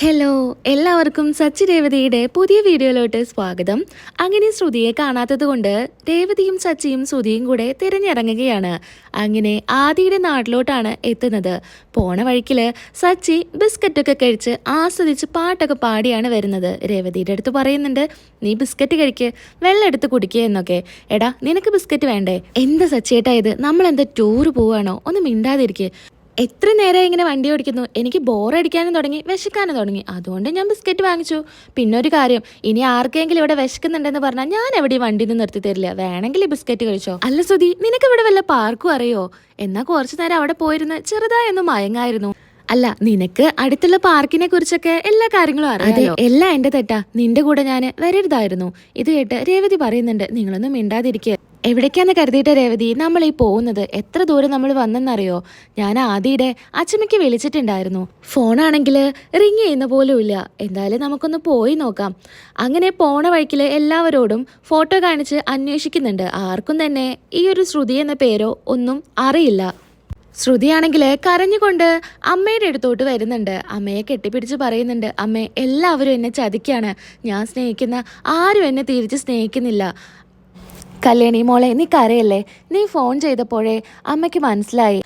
Hello എല്ലാവർക്കും സച്ചി രേവതിയുടെ പുതിയ വീഡിയോയിലോട്ട് സ്വാഗതം. അങ്ങനെ ശ്രുതിയെ കാണാത്തത് കൊണ്ട് രേവതിയും സച്ചിയും ശ്രുതിയും കൂടെ തിരഞ്ഞിറങ്ങുകയാണ്. അങ്ങനെ ആദിയുടെ നാട്ടിലോട്ടാണ് എത്തുന്നത്. പോണ വഴിക്കിൽ സച്ചി ബിസ്ക്കറ്റൊക്കെ കഴിച്ച് ആസ്വദിച്ച് പാട്ടൊക്കെ പാടിയാണ് വരുന്നത്. രേവതിയുടെ അടുത്ത് പറയുന്നുണ്ട് നീ ബിസ്ക്കറ്റ് കഴിക്ക് വെള്ളം എടുത്ത് കുടിക്കുക എന്നൊക്കെ. എടാ നിനക്ക് ബിസ്ക്കറ്റ് വേണ്ടേ? എന്താ സച്ചിയേട്ടാ ഇത്? നമ്മൾ എന്താ ടൂർ പോവാണോ? ഒന്ന് മിണ്ടാതിരിക്കുക എത്ര നേരം ഇങ്ങനെ വണ്ടി ഓടിക്കുന്നു? എനിക്ക് ബോറടിക്കാനും തുടങ്ങി വിശക്കാനും തുടങ്ങി. അതുകൊണ്ട് ഞാൻ ബിസ്ക്കറ്റ് വാങ്ങിച്ചു. പിന്നെ ഒരു കാര്യം ഇനി ആർക്കെങ്കിലും ഇവിടെ വിശക്കുന്നുണ്ടെന്ന് പറഞ്ഞാൽ ഞാൻ എവിടെയും വണ്ടി നിന്ന് നിർത്തി തരില്ല. വേണമെങ്കിൽ ബിസ്ക്കറ്റ് കഴിച്ചോ. അല്ല സുധി നിനക്ക് ഇവിടെ വല്ല പാർക്കും അറിയോ? എന്നാ കുറച്ചു നേരം അവിടെ പോയിരുന്ന ചെറുതായി ഒന്ന് മയങ്ങായിരുന്നു. അല്ല നിനക്ക് അടുത്തുള്ള പാർക്കിനെ കുറിച്ചൊക്കെ എല്ലാ കാര്യങ്ങളും അറിയാം എല്ലാം എന്റെ തെറ്റാ. നിന്റെ കൂടെ ഞാൻ വരരുതായിരുന്നു. ഇത് കേട്ട് രേവതി പറയുന്നുണ്ട് നിങ്ങളൊന്നും മിണ്ടാതിരിക്കുക എവിടേക്കാന്ന് കരുതിയിട്ട് രേവതി നമ്മൾ ഈ പോകുന്നത് എത്ര ദൂരം നമ്മൾ വന്നെന്നറിയോ? ഞാൻ ആദ്യയുടെ അച്ഛമ്മയ്ക്ക് വിളിച്ചിട്ടുണ്ടായിരുന്നു. ഫോണാണെങ്കിൽ റിങ് ചെയ്യുന്ന പോലും ഇല്ല. എന്തായാലും നമുക്കൊന്ന് പോയി നോക്കാം. അങ്ങനെ പോണ വഴിക്കിൽ എല്ലാവരോടും ഫോട്ടോ കാണിച്ച് അന്വേഷിക്കുന്നുണ്ട്. ആർക്കും തന്നെ ഈ ഒരു ശ്രുതി എന്ന പേരോ ഒന്നും അറിയില്ല. ശ്രുതിയാണെങ്കിൽ കരഞ്ഞുകൊണ്ട് അമ്മയുടെ അടുത്തോട്ട് വരുന്നുണ്ട്. അമ്മയെ കെട്ടിപ്പിടിച്ച് പറയുന്നുണ്ട് അമ്മേ എല്ലാവരും എന്നെ ചതിക്കാണ്. ഞാൻ സ്നേഹിക്കുന്ന ആരും എന്നെ തിരിച്ച് സ്നേഹിക്കുന്നില്ല. കല്യാണി മോളെ നീ കരയല്ലേ? നീ ഫോൺ ചെയ്തപ്പോഴേ അമ്മയ്ക്ക് മനസ്സിലായി.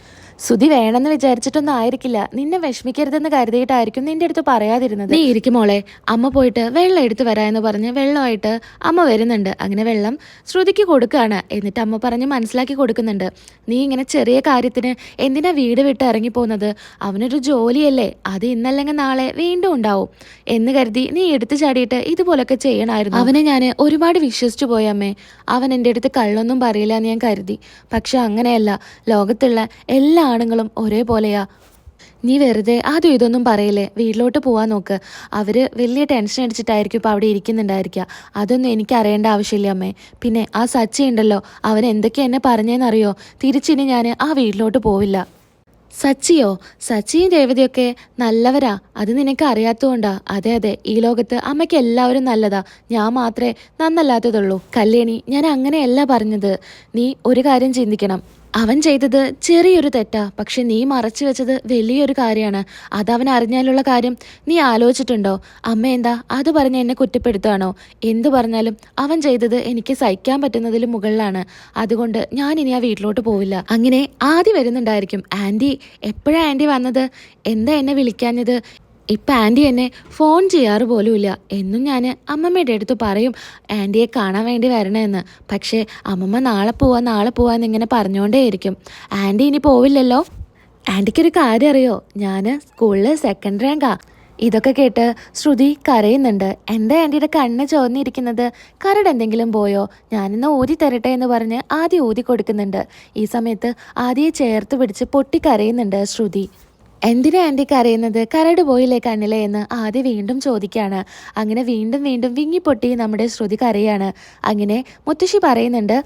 സുധി വേണമെന്ന് വിചാരിച്ചിട്ടൊന്നും ആയിരിക്കില്ല. നിന്നെ വിഷമിക്കരുതെന്ന് കരുതിയിട്ടായിരിക്കും നിന്റെ അടുത്ത് പറയാതിരുന്നത്. നീ ഇരിക്കും മോളെ. അമ്മ പോയിട്ട് വെള്ളം എടുത്തു വരാമെന്ന് പറഞ്ഞ് വെള്ളമായിട്ട് അമ്മ വരുന്നുണ്ട്. അങ്ങനെ വെള്ളം ശ്രുതിക്ക് കൊടുക്കുകയാണ് എന്നിട്ട് അമ്മ പറഞ്ഞ് മനസ്സിലാക്കി കൊടുക്കുന്നുണ്ട്. നീ ഇങ്ങനെ ചെറിയ കാര്യത്തിന് എന്തിനാ വീട് വിട്ട് ഇറങ്ങിപ്പോകുന്നത് അവനൊരു ജോലിയല്ലേ. അത് ഇന്നല്ലെങ്കിൽ നാളെ വീണ്ടും ഉണ്ടാവും. എന്ന് കരുതി നീ എടുത്തു ചാടിയിട്ട് ഇതുപോലൊക്കെ ചെയ്യണമായിരുന്നു അവനെ ഞാൻ ഒരുപാട് വിശ്വസിച്ചു പോയി അമ്മേ. അവൻ എന്റെ അടുത്ത് കള്ളൊന്നും പറയില്ല എന്ന് ഞാൻ കരുതി. പക്ഷെ അങ്ങനെയല്ല. ലോകത്തുള്ള എല്ലാ ആണുങ്ങളും ഒരേപോലെയാ. നീ വെറുതെ ആദ്യം ഇതൊന്നും പറയില്ലേ? വീട്ടിലോട്ട് പോവാൻ നോക്ക്. അവർ വലിയ ടെൻഷൻ അടിച്ചിട്ടായിരിക്കും ഇപ്പോൾ അവിടെ ഇരിക്കുന്നുണ്ടായിരിക്കുക. അതൊന്നും എനിക്ക് അറിയേണ്ട ആവശ്യമില്ല അമ്മേ. പിന്നെ ആ സച്ചി ഉണ്ടല്ലോ. അവൻ എന്തൊക്കെ എന്നെ പറഞ്ഞേന്നറിയോ? തിരിച്ചിനി ഞാൻ ആ വീട്ടിലോട്ട് പോവില്ല. സച്ചിയോ? സച്ചിയും രേവതിയൊക്കെ നല്ലവരാ. അത് നിനക്ക് അറിയാത്തതുകൊണ്ടാ അതെ അതെ. ഈ ലോകത്ത് അമ്മയ്ക്ക് എല്ലാവരും നല്ലതാ. ഞാൻ മാത്രമേ നന്നല്ലാത്തതുള്ളൂ. കല്യാണി ഞാൻ അങ്ങനെയല്ല പറഞ്ഞത്. നീ ഒരു കാര്യം ചിന്തിക്കണം. അവൻ ചെയ്തത് ചെറിയൊരു തെറ്റാ. പക്ഷെ നീ മറച്ചു വെച്ചത് വലിയൊരു കാര്യമാണ്. അതവൻ അറിഞ്ഞാലുള്ള കാര്യം നീ ആലോചിച്ചിട്ടുണ്ടോ? അമ്മ എന്താ? അത് പറഞ്ഞ് എന്നെ കുറ്റപ്പെടുത്തുകയാണോ? എന്തു പറഞ്ഞാലും അവൻ ചെയ്തത് എനിക്ക് സഹിക്കാൻ പറ്റുന്നതിലും മുകളിലാണ്. അതുകൊണ്ട് ഞാൻ ഇനി ആ വീട്ടിലോട്ട് പോവില്ല. അങ്ങനെ ആദ്യം വരുന്നുണ്ടായിരിക്കും. ആന്റി എപ്പോഴാണ് ആന്റി വന്നത്? എന്താ എന്നെ വിളിക്കാഞ്ഞത്? ഇപ്പം ആന്റി എന്നെ ഫോൺ ചെയ്യാറ് പോലുമില്ല. എന്നും ഞാൻ അമ്മമ്മയുടെ അടുത്ത് പറയും ആന്റിയെ കാണാൻ വേണ്ടി വരണമെന്ന് പക്ഷേ അമ്മമ്മ നാളെ പോവാ നാളെ പോവാന്ന് ഇങ്ങനെ പറഞ്ഞുകൊണ്ടേയിരിക്കും ആന്റി ഇനി പോവില്ലല്ലോ? ആന്റിക്കൊരു കാര്യം അറിയോ? ഞാൻ സ്കൂളിൽ സെക്കൻഡ് റാങ്കാ ഇതൊക്കെ കേട്ട് ശ്രുതി കരയുന്നുണ്ട്. എന്റെ ആന്റിയുടെ കണ്ണ് ചോർന്നിരിക്കുന്നത്? കരട് എന്തെങ്കിലും പോയോ? ഞാനിന്ന് ഊതി തരട്ടെ എന്ന് പറഞ്ഞ് ആദ്യം ഊതി കൊടുക്കുന്നുണ്ട്. ഈ സമയത്ത് ആദ്യം ചേർത്ത് പിടിച്ച് പൊട്ടി കരയുന്നുണ്ട് ശ്രുതി. എന്തിനാ ആന്റി കരയുന്നത്? കരട് പോയില്ലേ കണ്ണിലെ എന്ന് ആദ്യം വീണ്ടും ചോദിക്കുകയാണ്. അങ്ങനെ വീണ്ടും വീണ്ടും വിങ്ങിപ്പൊട്ടി നമ്മുടെ ശ്രുതി കരയാണ്. അങ്ങനെ മുത്തശ്ശി പറയുന്നുണ്ട്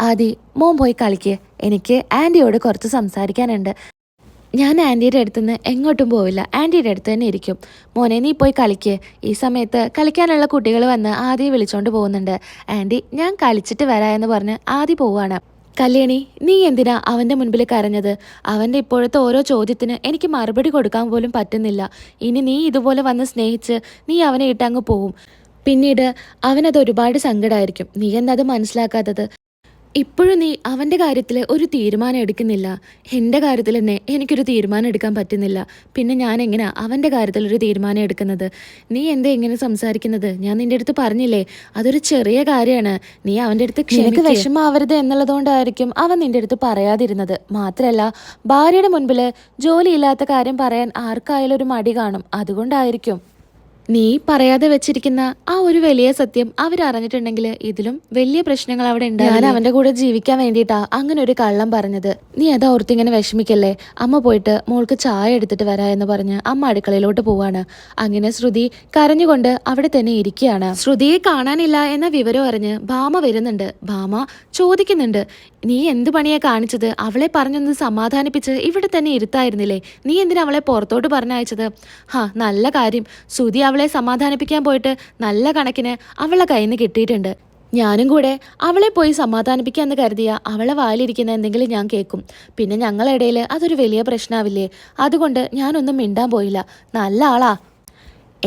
ആദി മോൻ പോയി കളിക്ക്. എനിക്ക് ആന്റിയോട് കുറച്ച് സംസാരിക്കാനുണ്ട്. ഞാൻ ആന്റിയുടെ അടുത്തുനിന്ന് എങ്ങോട്ടും പോവില്ല. ആന്റിയുടെ അടുത്ത് തന്നെ ഇരിക്കും. മോനെ നീ പോയി കളിക്ക്. ഈ സമയത്ത് കളിക്കാനുള്ള കുട്ടികൾ വന്ന് ആദ്യം വിളിച്ചോണ്ട് പോകുന്നുണ്ട്. ആന്റി ഞാൻ കളിച്ചിട്ട് വരാ എന്ന് പറഞ്ഞ് ആദ്യം പോവാണ്. കല്യാണി നീ എന്തിനാ അവന്റെ മുൻപിൽ കരഞ്ഞത്? അവന്റെ ഇപ്പോഴത്തെ ഓരോ ചോദ്യത്തിന് എനിക്ക് മറുപടി കൊടുക്കാൻ പോലും പറ്റുന്നില്ല. ഇനി നീ ഇതുപോലെ വന്ന് സ്നേഹിച്ച് നീ അവനെ ഇട്ടങ്ങ് പോവും. പിന്നീട് അവനത് ഒരുപാട് സങ്കടമായിരിക്കും നീ എന്നത് മനസ്സിലാക്കാത്തത്? ഇപ്പോഴും നീ അവന്റെ കാര്യത്തിൽ ഒരു തീരുമാനം എടുക്കുന്നില്ല. എന്റെ കാര്യത്തിൽ തന്നെ എനിക്കൊരു തീരുമാനം എടുക്കാൻ പറ്റുന്നില്ല. പിന്നെ ഞാൻ എങ്ങനെയാണ് അവന്റെ കാര്യത്തിൽ ഒരു തീരുമാനം എടുക്കുന്നത്? നീ എന്താ എങ്ങനെ സംസാരിക്കുന്നത്? ഞാൻ നിന്റെ അടുത്ത് പറഞ്ഞില്ലേ? അതൊരു ചെറിയ കാര്യമാണ്. നീ അവന്റെ അടുത്ത് ക്ഷണിക്ക് വിഷമാവരുത് എന്നുള്ളതുകൊണ്ടായിരിക്കും അവൻ നിന്റെ അടുത്ത് പറയാതിരുന്നത്. മാത്രമല്ല ഭാര്യയുടെ മുൻപിൽ ജോലിയില്ലാത്ത കാര്യം പറയാൻ ആർക്കായാലും ഒരു മടി കാണും. അതുകൊണ്ടായിരിക്കും. നീ പറയാതെ വെച്ചിരിക്കുന്ന ആ ഒരു വലിയ സത്യം അവരറിഞ്ഞിട്ടുണ്ടെങ്കിൽ ഇതിലും വലിയ പ്രശ്നങ്ങൾ അവിടെ ഉണ്ട് ഞാൻ അവന്റെ കൂടെ ജീവിക്കാൻ വേണ്ടിയിട്ടാ അങ്ങനെ ഒരു കള്ളം പറഞ്ഞത്. നീ അത് ഓർത്തിങ്ങനെ വിഷമിക്കല്ലേ? അമ്മ പോയിട്ട് മോൾക്ക് ചായ എടുത്തിട്ട് വരാ എന്ന് പറഞ്ഞ് അമ്മ അടുക്കളയിലോട്ട് പോവാണ്. അങ്ങനെ ശ്രുതി കരഞ്ഞുകൊണ്ട് അവിടെ തന്നെ ഇരിക്കുകയാണ്. ശ്രുതിയെ കാണാനില്ല എന്ന വിവരം അറിഞ്ഞ് ഭാമ വരുന്നുണ്ട്. ഭാമ ചോദിക്കുന്നുണ്ട് നീ എന്ത് പണിയാ കാണിച്ചത്? അവളെ പറഞ്ഞൊന്ന് സമാധാനിപ്പിച്ച് ഇവിടെ തന്നെ ഇരുത്തായിരുന്നില്ലേ? നീ എന്തിനാ അവളെ പുറത്തോട്ട് പറഞ്ഞയച്ചത്? ഹാ നല്ല കാര്യം. ശ്രുതി അവളെ സമാധാനിപ്പിക്കാൻ പോയിട്ട് നല്ല കണക്കിന് അവളെ കയ്യിൽ നിന്ന് കിട്ടിയിട്ടുണ്ട്. ഞാനും കൂടെ അവളെ പോയി സമാധാനിപ്പിക്കാമെന്ന് കരുതിയ അവളെ വായിലിരിക്കുന്ന എന്തെങ്കിലും ഞാൻ കേൾക്കും. പിന്നെ ഞങ്ങളിടയിൽ അതൊരു വലിയ പ്രശ്നമാവില്ലേ അതുകൊണ്ട് ഞാനൊന്നും മിണ്ടാൻ പോയില്ല. നല്ല ആളാ.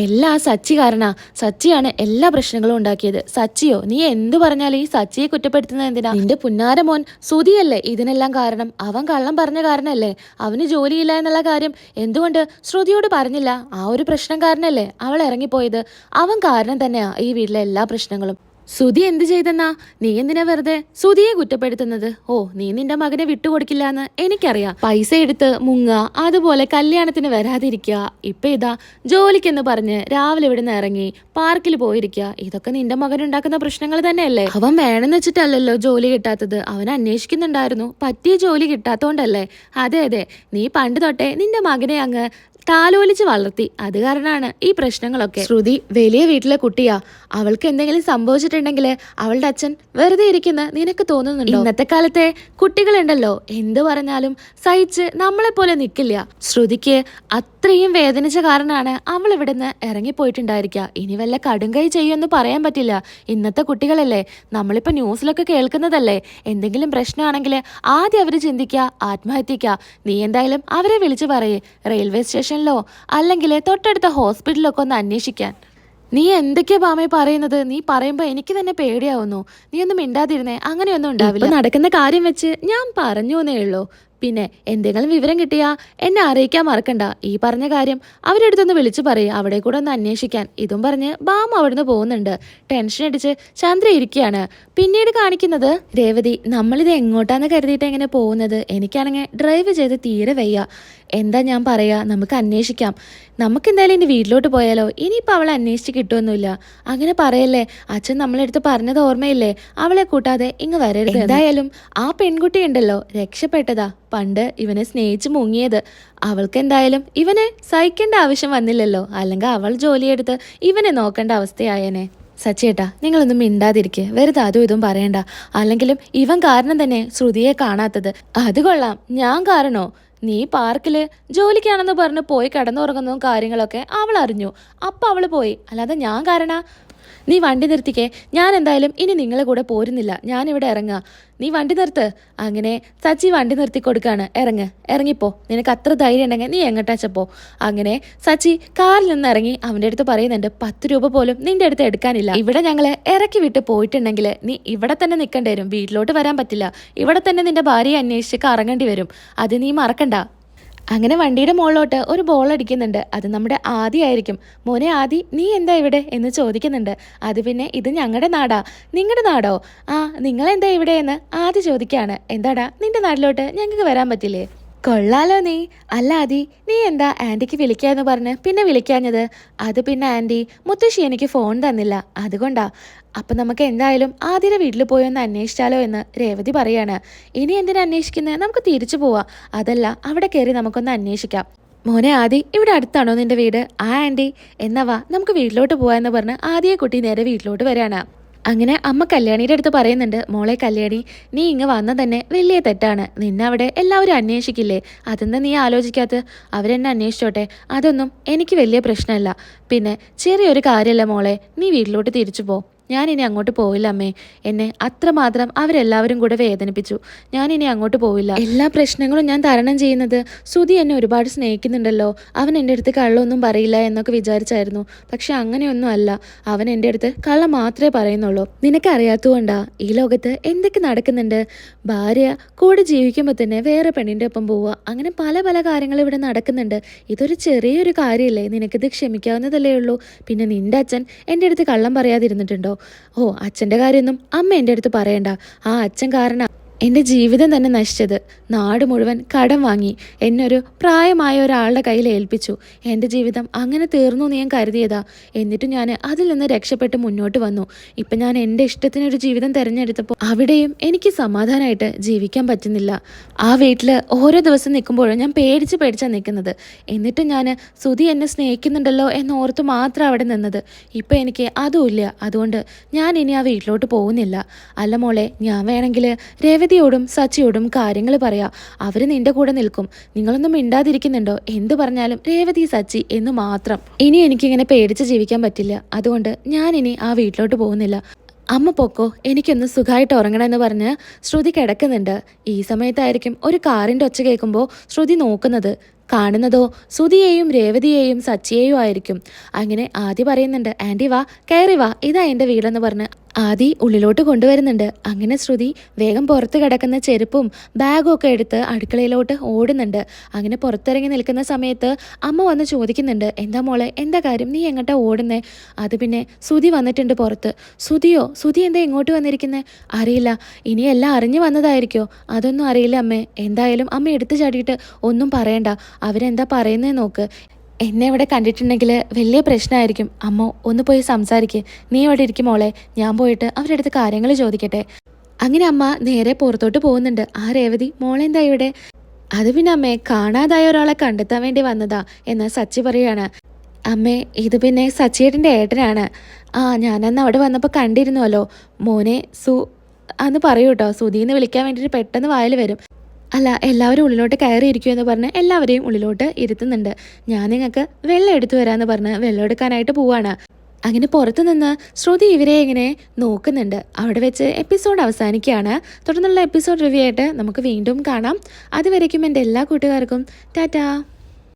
എല്ലാ സച്ചി കാരണ സച്ചിയാണ് എല്ലാ പ്രശ്നങ്ങളും ഉണ്ടാക്കിയത്. സച്ചിയോ നീ എന്ത് പറഞ്ഞാലും ഈ സച്ചിയെ കുറ്റപ്പെടുത്തുന്നത് എന്തിനാ? നിന്റെ പുന്നാര മോൻ സുതിയല്ലേ ഇതിനെല്ലാം കാരണം? അവൻ കള്ളം പറഞ്ഞ കാരണല്ലേ? അവന് ജോലിയില്ല എന്നുള്ള കാര്യം എന്തുകൊണ്ട് ശ്രുതിയോട് പറഞ്ഞില്ല? ആ ഒരു പ്രശ്നം കാരണല്ലേ അവൾ ഇറങ്ങിപ്പോയത്? അവൻ കാരണം തന്നെയാ ഈ വീട്ടിലെ എല്ലാ പ്രശ്നങ്ങളും. സുധി എന്ത് ചെയ്തെന്നാ? നീ എന്തിനാ വെറുതെ സുധിയെ കുറ്റപ്പെടുത്തുന്നത്? ഓ നീ നിന്റെ മകനെ വിട്ടുകൊടുക്കില്ല എന്ന് എനിക്കറിയാം. പൈസ എടുത്ത് മുങ്ങ അതുപോലെ കല്യാണത്തിന് വരാതിരിക്കുക. ഇപ്പൊ ഇതാ ജോലിക്കെന്ന് പറഞ്ഞ് രാവിലെ ഇവിടുന്ന് ഇറങ്ങി പാർക്കിൽ പോയിരിക്കുക. ഇതൊക്കെ നിന്റെ മകൻ ഉണ്ടാക്കുന്ന പ്രശ്നങ്ങൾ തന്നെയല്ലേ? അവൻ വേണമെന്ന് വെച്ചിട്ടല്ലല്ലോ ജോലി കിട്ടാത്തത്. അവൻ അന്വേഷിക്കുന്നുണ്ടായിരുന്നു. പറ്റിയ ജോലി കിട്ടാത്തോണ്ടല്ലേ? അതെ അതെ. നീ പണ്ട് തൊട്ടേ നിന്റെ മകനെ അങ്ങ് താലോലിച്ച് വളർത്തി. അത് കാരണമാണ് ഈ പ്രശ്നങ്ങളൊക്കെ. ശ്രുതി വലിയ വീട്ടിലെ കുട്ടിയാ. അവൾക്ക് എന്തെങ്കിലും സംഭവിച്ചിട്ടുണ്ടെങ്കിൽ അവളുടെ അച്ഛൻ വെറുതെ ഇരിക്കുന്ന നിനക്ക് തോന്നുന്നുണ്ടോ? ഇന്നത്തെ കാലത്തെ കുട്ടികളുണ്ടല്ലോ. എന്ത് പറഞ്ഞാലും സഹിച്ച് നമ്മളെ പോലെ നിൽക്കില്ല ശ്രുതിക്ക് അത്രയും വേദനിച്ച കാരണമാണ് അവൾ ഇവിടുന്ന് ഇറങ്ങിപ്പോയിട്ടുണ്ടായിരിക്കുക. ഇനി വല്ല കടുങ്കൈ ചെയ്യുമെന്ന് പറയാൻ പറ്റില്ല. ഇന്നത്തെ കുട്ടികളല്ലേ. നമ്മളിപ്പോൾ ന്യൂസിലൊക്കെ കേൾക്കുന്നതല്ലേ. എന്തെങ്കിലും പ്രശ്നമാണെങ്കിൽ ആദ്യം അവർ ചിന്തിക്കുക ആത്മഹത്യക്ക നീ എന്തായാലും അവരെ വിളിച്ചു പറയേ. റെയിൽവേ സ്റ്റേഷനിലോ അല്ലെങ്കിൽ തൊട്ടടുത്ത ഹോസ്പിറ്റലിലൊക്കെ ഒന്ന് അന്വേഷിക്കാൻ. നീ എന്തൊക്കെയാ ബാമേ പറയുന്നത്? നീ പറയുമ്പോ എനിക്ക് തന്നെ പേടിയാവുന്നു. നീ ഒന്നും മിണ്ടാതിരുന്നേ. അങ്ങനെയൊന്നും ഉണ്ടാവില്ല. നടക്കുന്ന കാര്യം വെച്ച് ഞാൻ പറഞ്ഞു എന്നേ ഉള്ളൂ. പിന്നെ എന്തെങ്കിലും വിവരം കിട്ടിയാ എന്നെ അറിയിക്കാൻ മറക്കണ്ട. ഈ പറഞ്ഞ കാര്യം അവരടുത്തൊന്ന് വിളിച്ചു പറയും. അവിടെ കൂടെ ഒന്ന് അന്വേഷിക്കാൻ. ഇതും പറഞ്ഞ് ബാം അവിടുന്ന് പോകുന്നുണ്ട്. ടെൻഷൻ അടിച്ച് ചന്ദ്ര ഇരിക്കുകയാണ്. പിന്നീട് കാണിക്കുന്നത് രേവതി നമ്മളിത് എങ്ങോട്ടാന്ന് കരുതിയിട്ട് എങ്ങനെ പോകുന്നത്? എനിക്കാണെങ്കിൽ ഡ്രൈവ് ചെയ്ത് തീരെ വയ്യ. എന്താ ഞാൻ പറയാ? നമുക്ക് അന്വേഷിക്കാം. നമുക്ക് എന്തായാലും ഇനി വീട്ടിലോട്ട് പോയാലോ? ഇനിയിപ്പോൾ അവളെ അന്വേഷിച്ച് കിട്ടുമൊന്നുമില്ല അങ്ങനെ പറയല്ലേ? അച്ഛൻ നമ്മളെടുത്ത് പറഞ്ഞത് ഓർമ്മയില്ലേ? അവളെ കൂട്ടാതെ ഇങ്ങ് വരരുത്. എന്തായാലും ആ പെൺകുട്ടി ഉണ്ടല്ലോ. രക്ഷപ്പെട്ടതാ. പണ്ട് ഇവനെ സ്നേഹിച്ച് മുങ്ങിയത്. അവൾക്ക് എന്തായാലും ഇവനെ സഹിക്കേണ്ട ആവശ്യം വന്നില്ലല്ലോ. അല്ലെങ്കിൽ അവൾ ജോലിയെടുത്ത് ഇവനെ നോക്കേണ്ട അവസ്ഥയായേനെ. സച്ചേട്ടാ നിങ്ങളൊന്നും മിണ്ടാതിരിക്കെ. വെറുതെ അതും ഇതും പറയണ്ട. അല്ലെങ്കിലും ഇവൻ കാരണം തന്നെ ശ്രുതിയെ കാണാത്തത്. അത് കൊള്ളാം. ഞാൻ കാരണോ? നീ പാർക്കിൽ ജോലിക്കാണെന്ന് പറഞ്ഞ് പോയി കിടന്നുറങ്ങുന്നതും കാര്യങ്ങളൊക്കെ അവൾ അറിഞ്ഞു. അപ്പൊ അവൾ പോയി. അല്ലാതെ ഞാൻ കാരണ? നീ വണ്ടി നിർത്തിക്കേ. ഞാൻ എന്തായാലും ഇനി നിങ്ങളെ കൂടെ പോരുന്നില്ല. ഞാൻ ഇവിടെ ഇറങ്ങാ. നീ വണ്ടി നിർത്ത്. അങ്ങനെ സച്ചി വണ്ടി നിർത്തി കൊടുക്കാണ്. ഇറങ്ങ്. ഇറങ്ങിപ്പോ. നിനക്ക് അത്ര ധൈര്യം ഉണ്ടെങ്കിൽ നീ എങ്ങോട്ടാച്ചപ്പോ അങ്ങനെ സച്ചി കാറിൽ നിന്ന് ഇറങ്ങി അവന്റെ അടുത്ത് പറയുന്നുണ്ട് പത്ത് രൂപ പോലും നിന്റെ അടുത്ത് എടുക്കാനില്ല. ഇവിടെ ഞങ്ങൾ ഇറക്കി വിട്ട് പോയിട്ടുണ്ടെങ്കിൽ നീ ഇവിടെ തന്നെ നിൽക്കേണ്ടി വരും. വീട്ടിലോട്ട് വരാൻ പറ്റില്ല. ഇവിടെ തന്നെ നിന്റെ ഭാര്യയെ അന്വേഷിച്ച് കറങ്ങേണ്ടി വരും. അത് നീ മറക്കണ്ട. അങ്ങനെ വണ്ടിയുടെ മുകളിലോട്ട് ഒരു ബോൾ അടിക്കുന്നുണ്ട്. അത് നമ്മുടെ ആദി ആയിരിക്കും. മോനെ ആദി നീ എന്താ ഇവിടെ? എന്ന് ചോദിക്കുന്നുണ്ട്. അത് പിന്നെ ഇത് ഞങ്ങളുടെ നാടാ. നിങ്ങളുടെ നാടോ? ആ നിങ്ങൾ എന്താ ഇവിടെ എന്ന് ആദി ചോദിക്കുകയാണ് എന്താടാ നിന്റെ നാട്ടിലോട്ട് ഞങ്ങൾക്ക് വരാൻ പറ്റില്ലേ? കൊള്ളാലോ നീ. അല്ല ആദി നീ എന്താ ആന്റിക്ക് വിളിക്കാന്ന് പറഞ്ഞ്? പിന്നെ വിളിക്കാഞ്ഞത്? അത് പിന്നെ ആന്റി മുത്തശ്ശി എനിക്ക് ഫോൺ തന്നില്ല. അതുകൊണ്ടാ. അപ്പം നമുക്ക് എന്തായാലും ആദ്യയുടെ വീട്ടിൽ പോയി ഒന്ന് അന്വേഷിച്ചാലോ എന്ന് രേവതി പറയാണ്. ഇനി എന്തിനാ അന്വേഷിക്കുന്നത് നമുക്ക് തിരിച്ചു പോവാം. അതല്ല അവിടെ കയറി നമുക്കൊന്ന് അന്വേഷിക്കാം. മോനെ ആദി ഇവിടെ അടുത്താണോ നിന്റെ വീട്? ആ ആന്റി എന്നാ നമുക്ക് വീട്ടിലോട്ട് പോവാന്ന് പറഞ്ഞ് ആദിയെ കുട്ടി നേരെ വീട്ടിലോട്ട് വരാണ് അങ്ങനെ അമ്മ കല്യാണിയുടെ അടുത്ത് പറയുന്നുണ്ട് മോളെ കല്യാണി നീ ഇങ്ങ് വന്ന തന്നെ വലിയ തെറ്റാണ്. നിന്നെ അവിടെ എല്ലാവരും അന്വേഷിക്കില്ലേ? അതെന്താ നീ ആലോചിക്കാത്ത അവരെന്നെ അന്വേഷിച്ചോട്ടെ. അതൊന്നും എനിക്ക് വലിയ പ്രശ്നമല്ല. പിന്നെ ചെറിയൊരു കാര്യമല്ല മോളെ നീ വീട്ടിലോട്ട് തിരിച്ചു പോ. ഞാൻ ഇനി അങ്ങോട്ട് പോവില്ല അമ്മേ. എന്നെ അത്രമാത്രം അവരെല്ലാവരും കൂടെ വേദനിപ്പിച്ചു. ഇനി അങ്ങോട്ട് പോവില്ല. എല്ലാ പ്രശ്നങ്ങളും ഞാൻ തരണം ചെയ്യുന്നത് സുധി എന്നെ ഒരുപാട് സ്നേഹിക്കുന്നുണ്ടല്ലോ. അവൻ എന്റെ അടുത്ത് കള്ളൊന്നും പറയില്ല എന്നൊക്കെ വിചാരിച്ചായിരുന്നു. പക്ഷെ അങ്ങനെയൊന്നും അല്ല. അവൻ എന്റെ അടുത്ത് കള്ള മാത്രമേ പറയുന്നുള്ളൂ. നിനക്കറിയാത്തതുകൊണ്ടാ ഈ ലോകത്ത് എന്തൊക്കെ നടക്കുന്നുണ്ട്? ഭാര്യ കൂടെ ജീവിക്കുമ്പോൾ തന്നെ വേറെ പെണ്ണിന്റെ ഒപ്പം പോവുക. അങ്ങനെ പല പല കാര്യങ്ങൾ ഇവിടെ നടക്കുന്നുണ്ട്. ഇതൊരു ചെറിയൊരു കാര്യമല്ലേ നിനക്കിത് ക്ഷമിക്കാവുന്നതല്ലേ ഉള്ളൂ. പിന്നെ നിന്റെ അച്ഛൻ എന്റെ അടുത്ത് കള്ളം പറയാതിരുന്നിട്ടുണ്ടോ? ഓ അച്ഛന്റെ കാര്യമൊന്നും അമ്മ എന്റെ അടുത്ത് പറയണ്ട. ആ അച്ഛൻ കാരണം എന്റെ ജീവിതം തന്നെ നശിച്ചത്. നാട് മുഴുവൻ കടം വാങ്ങി. എന്നൊരു പ്രായമായ ഒരാളുടെ കയ്യിൽ ഏൽപ്പിച്ചു. എന്റെ ജീവിതം അങ്ങനെ തീർന്നു എന്ന് ഞാൻ കരുതിയതാ. എന്നിട്ടും ഞാൻ അതിൽ നിന്ന് രക്ഷപ്പെട്ട് മുന്നോട്ട് വന്നു. ഇപ്പം ഞാൻ എന്റെ ഇഷ്ടത്തിനൊരു ജീവിതം തിരഞ്ഞെടുത്തപ്പോൾ അവിടെയും എനിക്ക് സമാധാനമായിട്ട് ജീവിക്കാൻ പറ്റുന്നില്ല. ആ വീട്ടിൽ ഓരോ ദിവസം നിൽക്കുമ്പോഴും ഞാൻ പേടിച്ച് പേടിച്ചാണ് നിൽക്കുന്നത്. എന്നിട്ടും ഞാൻ സുധി എന്നെ സ്നേഹിക്കുന്നുണ്ടല്ലോ എന്നോർത്ത് മാത്രം അവിടെ നിന്നത്. ഇപ്പം എനിക്ക് അതുമില്ല അതുകൊണ്ട് ഞാൻ ഇനി ആ വീട്ടിലോട്ട് പോകുന്നില്ല. അല്ല മോളെ ഞാൻ വേണമെങ്കിൽ രേവതിയോടും സച്ചിയോടും കാര്യങ്ങൾ പറയാം. അവർ നിന്റെ കൂടെ നിൽക്കും. നിങ്ങളൊന്നും മിണ്ടാതിരിക്കുന്നുണ്ടോ? എന്ത് പറഞ്ഞാലും രേവതി സച്ചി എന്ന് മാത്രം. ഇനി എനിക്കിങ്ങനെ പേടിച്ച് ജീവിക്കാൻ പറ്റില്ല. അതുകൊണ്ട് ഞാൻ ഇനി ആ വീട്ടിലോട്ട് പോകുന്നില്ല. അമ്മ പൊക്കോ എനിക്കൊന്ന് സുഖമായിട്ട് ഉറങ്ങണമെന്ന് പറഞ്ഞ് ശ്രുതി കിടക്കുന്നുണ്ട്. ഈ സമയത്തായിരിക്കും ഒരു കാറിന്റെ ഒച്ച കേൾക്കുമ്പോൾ ശ്രുതി നോക്കുന്നത്. കാണുന്നതോ സുധിയെയും രേവതിയെയും സച്ചിയെയും ആയിരിക്കും. അങ്ങനെ ആദ്യം പറയുന്നുണ്ട് ആന്റി വാ കയറി വാ. ഇതാ എന്റെ വീടെന്ന് പറഞ്ഞ് ആദി ഉള്ളിലോട്ട് കൊണ്ടുവരുന്നുണ്ട്. അങ്ങനെ ശ്രുതി വേഗം പുറത്ത് കിടക്കുന്ന ചെരുപ്പും ബാഗും ഒക്കെ എടുത്ത് അടുക്കളയിലോട്ട് ഓടുന്നുണ്ട്. അങ്ങനെ പുറത്തിറങ്ങി നിൽക്കുന്ന സമയത്ത് അമ്മ വന്ന് ചോദിക്കുന്നുണ്ട് എന്താ മോളെ എന്താ കാര്യം? നീ എങ്ങോട്ടാ ഓടുന്നേ? അത് പിന്നെ സുധി വന്നിട്ടുണ്ട് പുറത്ത്. സുധിയോ സുധി എന്താ ഇങ്ങോട്ട് വന്നിരിക്കുന്നേ? അറിയില്ല ഇനി എല്ലാം അറിഞ്ഞു വന്നതായിരിക്കോ? അതൊന്നും അറിയില്ല അമ്മേ. എന്തായാലും അമ്മ എടുത്തു ചാടിയിട്ട് ഒന്നും പറയണ്ട. അവരെന്താ പറയുന്നേ നോക്ക്. എന്നെ ഇവിടെ കണ്ടിട്ടുണ്ടെങ്കിൽ വലിയ പ്രശ്നമായിരിക്കും. അമ്മ ഒന്ന് പോയി സംസാരിക്കേ. നീ ഇവിടെ ഇരിക്കും മോളെ? ഞാൻ പോയിട്ട് അവരുടെ അടുത്ത് കാര്യങ്ങൾ ചോദിക്കട്ടെ. അങ്ങനെ അമ്മ നേരെ പുറത്തോട്ട് പോകുന്നുണ്ട്. ആ രേവതി മോളെ എന്താ ഇവിടെ? അത് പിന്നെ അമ്മേ കാണാതായ ഒരാളെ കണ്ടെത്താൻ വേണ്ടി വന്നതാ എന്ന് സച്ചി പറയാണ്. അമ്മേ ഇത് പിന്നെ സച്ചിയേട്ടന്റെ ഏട്ടനാണ്. ആ ഞാനന്ന് അവിടെ വന്നപ്പോൾ കണ്ടിരുന്നുവല്ലോ. മോനെ സു അന്ന് പറയൂട്ടോ സുധീന്ന് വിളിക്കാൻ വേണ്ടിയിട്ട് പെട്ടെന്ന് വായിൽ വരും. അല്ല എല്ലാവരും ഉള്ളിലോട്ട് കയറിയിരിക്കും എന്ന് പറഞ്ഞ് എല്ലാവരെയും ഉള്ളിലോട്ട് ഇരുത്തുന്നുണ്ട്. ഞാൻ നിങ്ങൾക്ക് വെള്ളം എടുത്തു വരാമെന്ന് പറഞ്ഞ് വെള്ളം എടുക്കാനായിട്ട് പോവാണ്. അങ്ങനെ പുറത്തു നിന്ന് ശ്രുതി ഇവരെ ഇങ്ങനെ നോക്കുന്നുണ്ട്. അവിടെ വെച്ച് എപ്പിസോഡ് അവസാനിക്കുകയാണ്. തുടർന്നുള്ള എപ്പിസോഡ് റിവ്യൂ ആയിട്ട് നമുക്ക് വീണ്ടും കാണാം. അതുവരയ്ക്കും എന്റെ എല്ലാ കൂട്ടുകാർക്കും. ടാറ്റാ.